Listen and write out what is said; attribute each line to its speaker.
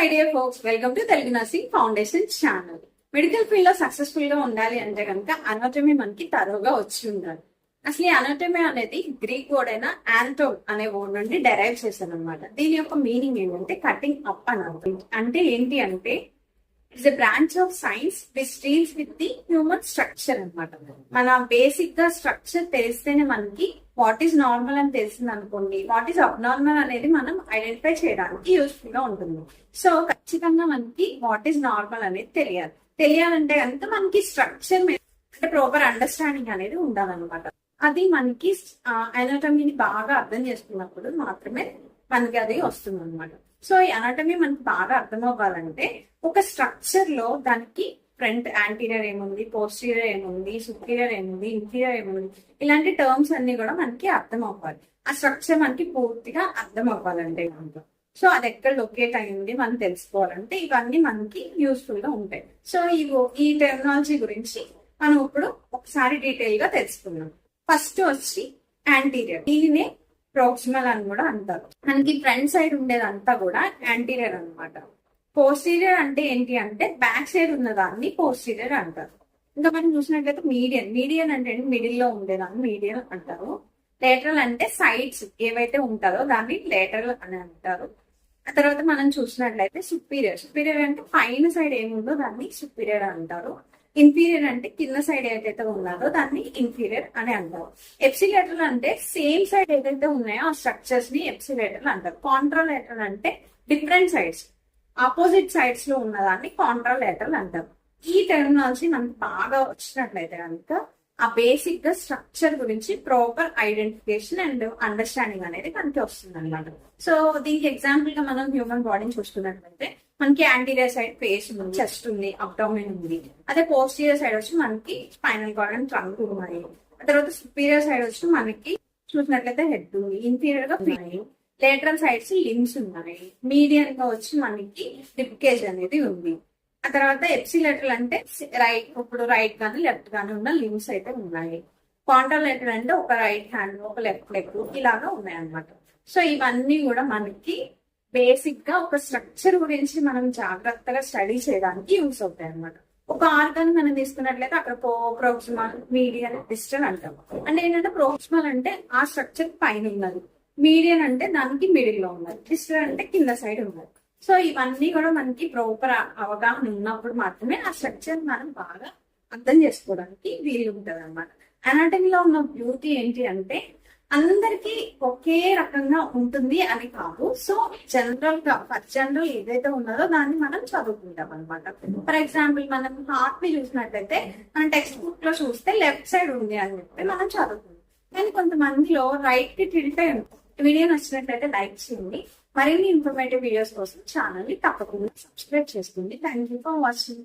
Speaker 1: My dear folks welcome to Telugu nursing foundation channel. Medical ఫీల్డ్లో సక్సెస్ఫుల్గా ఉండాలి అంటే కనుక అనటమీ మనకి తరువుగా వచ్చి ఉండాలి. అసలు ఈ అనటమీ అనేది గ్రీక్ వర్డ్ అయిన యాంటో అనే వర్డ్ నుండి డెరైవ్ చేశాను అనమాట దీని యొక్క మీనింగ్ ఏంటంటే కటింగ్ అప్ అని అంటే ఏంటి అంటే it's a branch of science which deals with the human structure అన్నమాట. మన బేసిక్గా స్ట్రక్చర్ తెలిస్తేనే మనకి వాట్ ఈస్ నార్మల్ అని తెలిసింది అనుకోండి వాట్ ఈస్ అబ్నార్మల్ అనేది మనం ఐడెంటిఫై చేయడానికి యూస్ఫుల్గా ఉంటుంది. సో ఖచ్చితంగా మనకి వాట్ ఈస్ నార్మల్ అనేది తెలియాలి. తెలియాలంటే కనుక మనకి స్ట్రక్చర్ అంటే ప్రాపర్ అండర్స్టాండింగ్ అనేది ఉండాలన్నమాట. అది మనకి అనటమీని బాగా అర్థం చేసుకున్నప్పుడు మాత్రమే మనకి అది వస్తుంది అనమాట సో ఈ అనాటమీ మనకి బాగా అర్థం అవ్వాలంటే ఒక స్ట్రక్చర్లో దానికి ఫ్రంట్ యాంటీరియర్ ఏముంది పోస్టీరియర్ ఏముంది సుపీరియర్ ఏముంది ఇంటీరియర్ ఏముంది ఇలాంటి టర్మ్స్ అన్ని కూడా మనకి అర్థం అవ్వాలి ఆ స్ట్రక్చర్ మనకి పూర్తిగా అర్థం అవ్వాలంటే కనుక. సో అది ఎక్కడ లొకేట్ అయింది మనం తెలుసుకోవాలంటే ఇవన్నీ మనకి యూస్ఫుల్గా ఉంటాయి. సో ఈ ఈ టెక్నాలజీ గురించి మనం ఇప్పుడు ఒకసారి డీటెయిల్గా తెలుసుకున్నాం ఫస్ట్ వచ్చి యాంటీరియర్ దీనినే ప్రోక్సిమల్ అని కూడా అంటారు. మనకి ఫ్రంట్ సైడ్ ఉండేదంతా కూడా యాంటీరియర్ అన్నమాట. పోస్టీరియర్ అంటే ఏంటి అంటే బ్యాక్ సైడ్ ఉన్నదాన్ని పోస్టీరియర్ అంటారు. ఇంకా మనం చూసినట్లయితే మీడియన్ మీడియన్ అంటే మిడిల్లో ఉండేదాన్ని మీడియన్ అంటారు. లేటరల్ అంటే సైడ్స్ ఏవైతే ఉంటారో దాన్ని లేటరల్ అని అంటారు. ఆ తర్వాత మనం చూసినట్లయితే సుపీరియర్ సుపీరియర్ అంటే పైన సైడ్ ఏముందో దాన్ని సుపీరియర్ అంటారు. ఇన్ఫీరియర్ అంటే కింద సైడ్ ఏదైతే ఉన్నదో దాన్ని ఇన్ఫీరియర్ అని అంటారు. ఎప్సిలేటర్లు అంటే సేమ్ సైడ్ ఏదైతే ఉన్నాయో ఆ స్ట్రక్చర్స్ని ఎప్సిలేటర్లు అంటారు. కాంట్రాలేటరల్ అంటే డిఫరెంట్ సైడ్స్ ఆపోజిట్ సైడ్స్లో ఉన్నదాన్ని కాంట్రాలేటరల్ అంటారు. ఈ టెర్మినాలజీ మనకి బాగా వచ్చినట్లయితే కనుక ఆ బేసిక్గా స్ట్రక్చర్ గురించి ప్రాపర్ ఐడెంటిఫికేషన్ అండ్ అండర్స్టాండింగ్ అనేది మనకి వస్తుంది అనమాట సో దీనికి ఎగ్జాంపుల్గా మనం హ్యూమన్ బాడీని చూస్తున్నట్లయితే మనకి యాంటీరియర్ సైడ్ ఫేస్ ఉంది చెస్ట్ ఉంది అబ్డామిన్ ఉంది. అదే పోస్టీరియర్ సైడ్ వచ్చి మనకి స్పైనల్ కార్డ్ అండ్ ట్రంక్ ఉన్నాయి. తర్వాత సుపీరియర్ సైడ్ వచ్చి మనకి చూసినట్లయితే హెడ్ ఉంది ఇంటీరియర్గా ఉన్నాయి. లేటరల్ సైడ్స్ లిమ్స్ ఉన్నాయి. మీడియం గా వచ్చి మనకి రిప్కేజ్ అనేది ఉంది. ఆ తర్వాత ఎప్సిలేటరల్ అంటే రైట్ ఇప్పుడు రైట్ కానీ లెఫ్ట్ కానీ ఉన్న లిమ్స్ అయితే ఉన్నాయి. కాంట్రాలేటరల్ అంటే ఒక రైట్ హ్యాండ్ ఒక లెఫ్ట్ లెగ్ ఇలాగా ఉన్నాయి అన్నమాట సో ఇవన్నీ కూడా మనకి బేసిక్గా ఒక స్ట్రక్చర్ గురించి మనం జాగ్రత్తగా స్టడీ చేయడానికి యూస్ అవుతాయి అన్నమాట ఒక ఆర్గాన్ మనం తీసుకున్నట్లయితే అక్కడ ప్రోక్సిమల్ మీడియన్ డిస్టల్ అంటాం. అంటే ఏంటంటే ప్రోక్సిమల్ అంటే ఆ స్ట్రక్చర్ పైన ఉన్నది. మీడియన్ అంటే దానికి మిడిల్లో ఉన్నది. డిస్టల్ అంటే కింద సైడ్ ఉన్నది. సో ఇవన్నీ కూడా మనకి ప్రాపర్ అవగాహన ఉన్నప్పుడు మాత్రమే ఆ స్ట్రక్చర్ మనం బాగా అర్థం చేసుకోవడానికి వీలు ఉంటది అనమాట అనాటమీలో ఉన్న బ్యూటీ ఏంటి అంటే అందరికీ ఒకే రకంగా ఉంటుంది అని కాదు. సో జనరల్గా ఫస్ట్ జనరల్ ఏదైతే ఉన్నదో దాన్ని మనం చదువుకుంటాం అనమాట ఫర్ ఎగ్జాంపుల్ మనం హార్ట్ని చూసినట్లయితే మనం టెక్స్ట్ బుక్లో చూస్తే లెఫ్ట్ సైడ్ ఉంది అని చెప్పి మనం చదువుకుంటాం. కానీ కొంతమందిలో రైట్కి టిల్ట్ అయి ఉంటుంది. వీడియో నచ్చినట్లయితే లైక్ చేయండి. మరిన్ని ఇన్ఫర్మేటివ్ వీడియోస్ కోసం ఛానల్ని తప్పకుండా సబ్స్క్రైబ్ చేసుకోండి. Thank you for watching